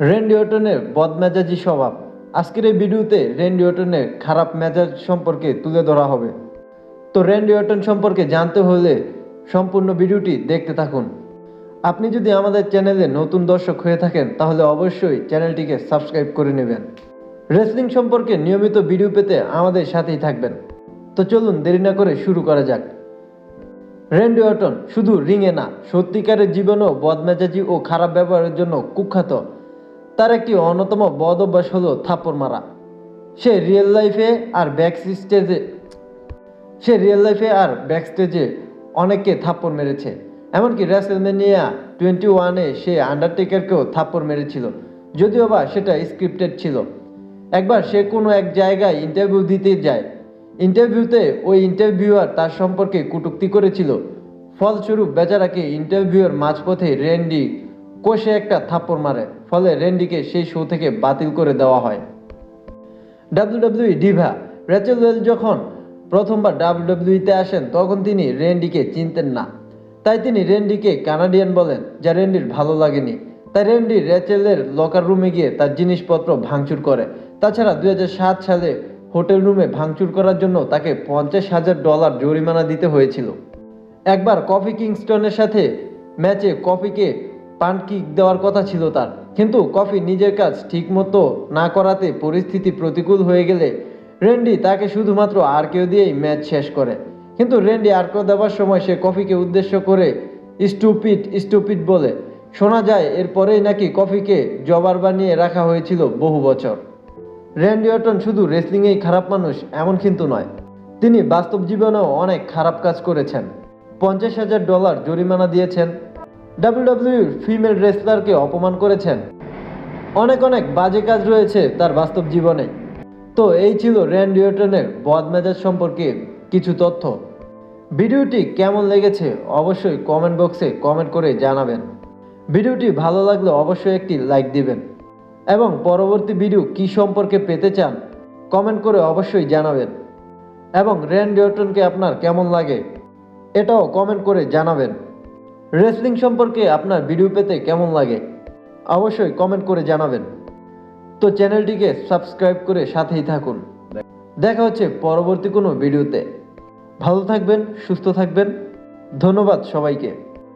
Randy অটনের বদমেজাজি স্বভাব। আজকের এই ভিডিওতে রেন্ডি অটনের খারাপ মেজাজ সম্পর্কে তুলে ধরা হবে। তো রেন্ডি অটন সম্পর্কে জানতে হলে সম্পূর্ণ ভিডিওটি দেখতে থাকুন। আপনি যদি আমাদের চ্যানেলে নতুন দর্শক হয়ে থাকেন, তাহলে অবশ্যই চ্যানেলটিকে সাবস্ক্রাইব করে নেবেন। রেসলিং সম্পর্কে নিয়মিত ভিডিও পেতে আমাদের সাথেই থাকবেন। তো চলুন দেরি না করে শুরু করা যাক। র্যান্ডি অটন শুধু রিংয়ে না, সত্যিকারের জীবনেও বদমেজাজি ও খারাপ ব্যবহারের জন্য কুখ্যাত। তার একটি অন্যতম বদ অভ্যাস হলো থাপ্পড় মারা। সে রিয়েল লাইফে আর ব্যাক স্টেজে সে রিয়েল লাইফে আর ব্যাক স্টেজে অনেককে থাপ্পড় মেরেছে। এমনকি রেসেলমেনিয়া টোয়েন্টি ওয়ানে সে আন্ডারটেকারকেও থাপ্পড় মেরেছিল। যদিও বা সেটা স্ক্রিপ্টেড ছিল। একবার সে কোনো এক জায়গায় ইন্টারভিউ দিতে যায়। ইন্টারভিউতে ওই ইন্টারভিউয়ার তার সম্পর্কে কটূক্তি করেছিল। ফলস্বরূপ বেচারাকে ইন্টারভিউয়ের মাঝপথে রেন্ডি কষে একটা থাপ্পড় মারে, ফলে রেন্ডিকে সেই শো থেকে বাতিল করে দেওয়া হয়। ডাব্লিউডাব্লিউই ডিভা র্যাচেল ওয়েল যখন প্রথমবার ডাব্লিউডাব্লিউইতে আসেন, তখন তিনি রেন্ডিকে চিনতেন না। তাই তিনি রেন্ডিকে কানাডিয়ান বলেন, যা রেন্ডির ভালো লাগেনি। তাই রেন্ডি র্যাচেলের লকার রুমে গিয়ে তার জিনিসপত্র ভাঙচুর করে। তাছাড়া দুই হাজার সাত সালে হোটেল রুমে ভাঙচুর করার জন্য তাকে পঞ্চাশ হাজার ডলার জরিমানা দিতে হয়েছিল। একবার কফি কিংস্টনের সাথে ম্যাচে কফিকে পান কিক দেওয়ার কথা ছিল তার। কিন্তু কফি নিজের কাজ ঠিকমতো না করাতে পরিস্থিতি প্রতিকূল হয়ে গেলে রেন্ডি তাকে শুধুমাত্র আর কেউ দিয়েই ম্যাচ শেষ করে। কিন্তু রেন্ডি আর্কো দেওয়ার সময় সে কফিকে উদ্দেশ্য করে স্টুপিড স্টুপিড বলে। শোনা যায়, এরপরেই নাকি কফিকে জবার বানিয়ে রাখা হয়েছিল বহু বছর। র্যান্ডি অটন শুধু রেসলিংয়েই খারাপ মানুষ এমন কিন্তু নয়। তিনি বাস্তব জীবনেও অনেক খারাপ কাজ করেছেন। পঞ্চাশ হাজার ডলার জরিমানা দিয়েছেন ডাব্লিউডাব্লিউর ফিমেল রেসলারকে অপমান করেছেন। অনেক অনেক বাজে কাজ রয়েছে তার বাস্তব জীবনে। তো এই ছিল র্যান্ডি অটনের বদমেজাজ সম্পর্কে কিছু তথ্য। ভিডিওটি কেমন লেগেছে অবশ্যই কমেন্ট বক্সে কমেন্ট করে জানাবেন। ভিডিওটি ভালো লাগলে অবশ্যই একটি লাইক দিবেন। এবং পরবর্তী ভিডিও কি সম্পর্কে পেতে চান কমেন্ট করে অবশ্যই জানাবেন। এবং র্যান্ডি অটনকে আপনার কেমন লাগে এটাও কমেন্ট করে জানাবেন। রেসলিং সম্পর্কে আপনার ভিডিও পেতে কেমন লাগে? অবশ্যই কমেন্ট করে জানাবেন। তো চ্যানেলটিকে সাবস্ক্রাইব করে সাথেই থাকুন। দেখা হচ্ছে পরবর্তী কোনো ভিডিওতে ভালো থাকবেন, সুস্থ থাকবেন। ধন্যবাদ সবাইকে।